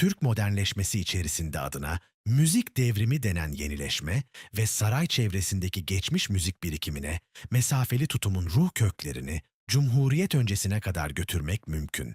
Türk modernleşmesi içerisinde adına müzik devrimi denen yenileşme ve saray çevresindeki geçmiş müzik birikimine mesafeli tutumun ruh köklerini Cumhuriyet öncesine kadar götürmek mümkün.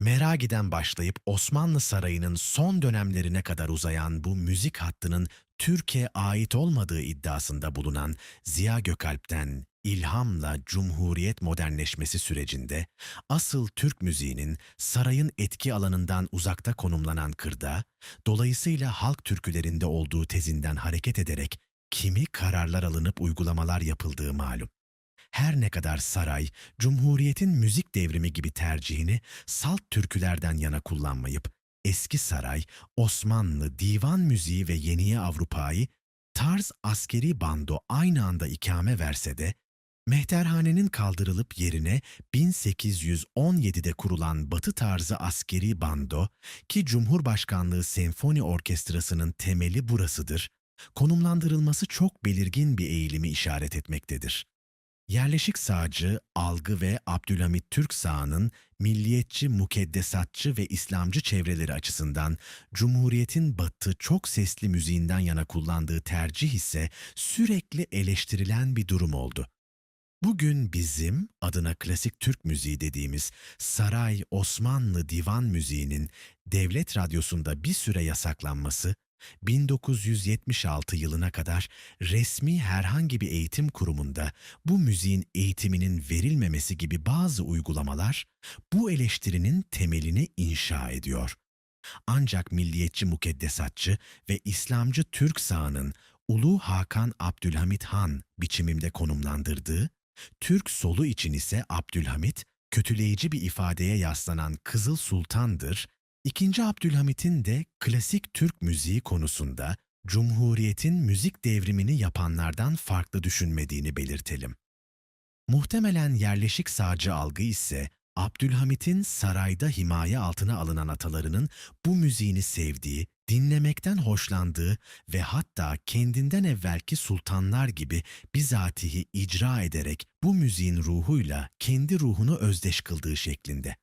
Meragi'den başlayıp Osmanlı Sarayı'nın son dönemlerine kadar uzayan bu müzik hattının Türkiye ait olmadığı iddiasında bulunan Ziya Gökalp'ten ilhamla Cumhuriyet modernleşmesi sürecinde asıl Türk müziğinin sarayın etki alanından uzakta konumlanan kırda, dolayısıyla halk türkülerinde olduğu tezinden hareket ederek kimi kararlar alınıp uygulamalar yapıldığı malum. Her ne kadar saray, Cumhuriyet'in müzik devrimi gibi tercihini salt türkülerden yana kullanmayıp, eski saray, Osmanlı, divan müziği ve yeniye Avrupa'yı tarz askeri bando aynı anda ikame verse de, Mehterhane'nin kaldırılıp yerine 1817'de kurulan batı tarzı askeri bando ki Cumhurbaşkanlığı Senfoni Orkestrası'nın temeli burasıdır, konumlandırılması çok belirgin bir eğilimi işaret etmektedir. Yerleşik sağcı, algı ve Abdülhamit Türk sağının milliyetçi, mukeddesatçı ve İslamcı çevreleri açısından Cumhuriyet'in batı çok sesli müziğinden yana kullandığı tercih ise sürekli eleştirilen bir durum oldu. Bugün bizim adına klasik Türk müziği dediğimiz saray Osmanlı divan müziğinin devlet radyosunda bir süre yasaklanması 1976 yılına kadar resmi herhangi bir eğitim kurumunda bu müziğin eğitiminin verilmemesi gibi bazı uygulamalar bu eleştirinin temelini inşa ediyor. Ancak milliyetçi mukeddesatçı ve İslamcı Türk sağının Ulu Hakan Abdülhamit Han biçimimde konumlandırdığı, Türk solu için ise Abdülhamit, kötüleyici bir ifadeye yaslanan Kızıl Sultan'dır İkinci Abdülhamit'in de klasik Türk müziği konusunda Cumhuriyet'in müzik devrimini yapanlardan farklı düşünmediğini belirtelim. Muhtemelen yerleşik sağcı algı ise Abdülhamit'in sarayda himaye altına alınan atalarının bu müziğini sevdiği, dinlemekten hoşlandığı ve hatta kendinden evvelki sultanlar gibi bizatihi icra ederek bu müziğin ruhuyla kendi ruhunu özdeş kıldığı şeklinde.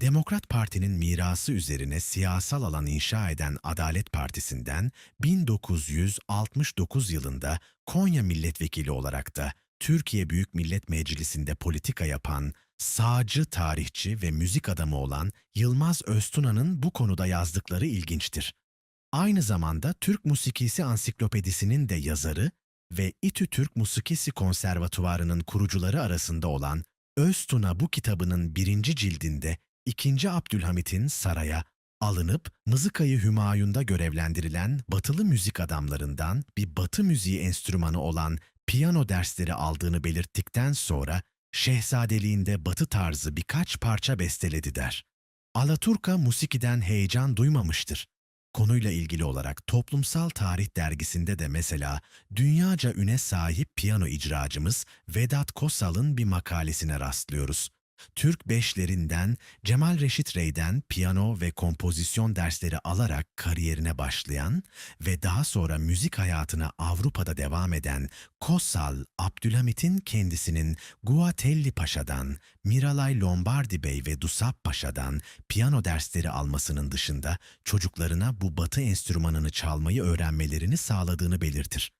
Demokrat Parti'nin mirası üzerine siyasal alan inşa eden Adalet Partisi'nden 1969 yılında Konya milletvekili olarak da Türkiye Büyük Millet Meclisi'nde politika yapan, sağcı tarihçi ve müzik adamı olan Yılmaz Öztuna'nın bu konuda yazdıkları ilginçtir. Aynı zamanda Türk Musikisi Ansiklopedisi'nin de yazarı ve İTÜ Türk Musikisi Konservatuvarı'nın kurucuları arasında olan Öztuna bu kitabının birinci cildinde 2. Abdülhamit'in saraya alınıp Mızıkayı Hümayun'da görevlendirilen batılı müzik adamlarından bir batı müziği enstrümanı olan piyano dersleri aldığını belirttikten sonra şehzadeliğinde batı tarzı birkaç parça besteledi der. Alaturka musikiden heyecan duymamıştır. Konuyla ilgili olarak Toplumsal Tarih dergisinde de mesela dünyaca üne sahip piyano icracımız Vedat Kosal'ın bir makalesine rastlıyoruz. Türk beşlerinden Cemal Reşit Rey'den piyano ve kompozisyon dersleri alarak kariyerine başlayan ve daha sonra müzik hayatına Avrupa'da devam eden Kosal Abdülhamit'in kendisinin Guatelli Paşa'dan, Miralay Lombardi Bey ve Dusap Paşa'dan piyano dersleri almasının dışında çocuklarına bu batı enstrümanını çalmayı öğrenmelerini sağladığını belirtir.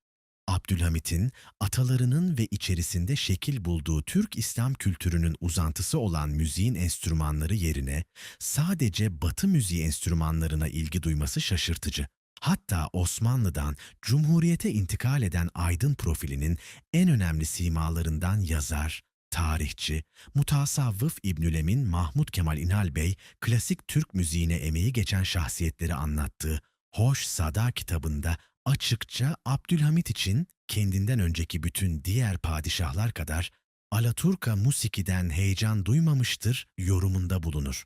Abdülhamit'in atalarının ve içerisinde şekil bulduğu Türk İslam kültürünün uzantısı olan müziğin enstrümanları yerine sadece Batı müziği enstrümanlarına ilgi duyması şaşırtıcı. Hatta Osmanlı'dan Cumhuriyete intikal eden aydın profilinin en önemli simalarından yazar, tarihçi, mutasavvıf İbnülemin Mahmud Kemal İnal Bey, klasik Türk müziğine emeği geçen şahsiyetleri anlattığı Hoş Sada kitabında açıkça Abdülhamit için kendinden önceki bütün diğer padişahlar kadar Alaturka musikiden heyecan duymamıştır yorumunda bulunur.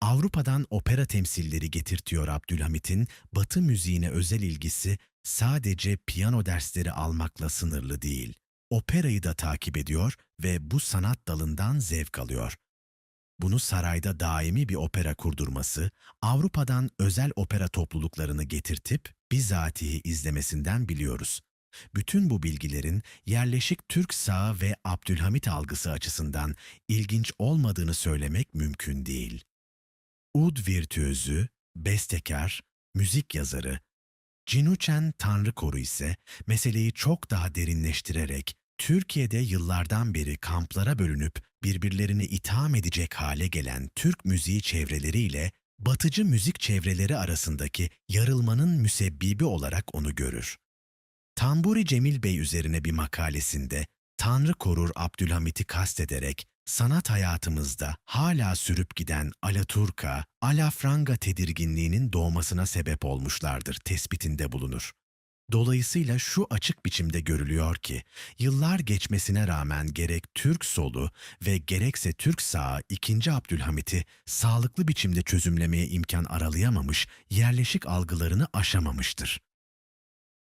Avrupa'dan opera temsilleri getirtiyor Abdülhamit'in Batı müziğine özel ilgisi sadece piyano dersleri almakla sınırlı değil. Operayı da takip ediyor ve bu sanat dalından zevk alıyor. Bunu sarayda daimi bir opera kurdurması, Avrupa'dan özel opera topluluklarını getirtip bizatihi izlemesinden biliyoruz. Bütün bu bilgilerin yerleşik Türk sağı ve Abdülhamit algısı açısından ilginç olmadığını söylemek mümkün değil. Ud virtüözü, bestekar, müzik yazarı, Cinuçen Tanrıkoru ise meseleyi çok daha derinleştirerek Türkiye'de yıllardan beri kamplara bölünüp birbirlerini itham edecek hale gelen Türk müziği çevreleriyle batıcı müzik çevreleri arasındaki yarılmanın müsebbibi olarak onu görür. Tamburi Cemil Bey üzerine bir makalesinde Tanrı korur Abdülhamit'i kastederek sanat hayatımızda hala sürüp giden Alaturka, Alafranga tedirginliğinin doğmasına sebep olmuşlardır tespitinde bulunur. Dolayısıyla şu açık biçimde görülüyor ki, yıllar geçmesine rağmen gerek Türk solu ve gerekse Türk sağı 2. Abdülhamit'i sağlıklı biçimde çözümlemeye imkan aralayamamış, yerleşik algılarını aşamamıştır.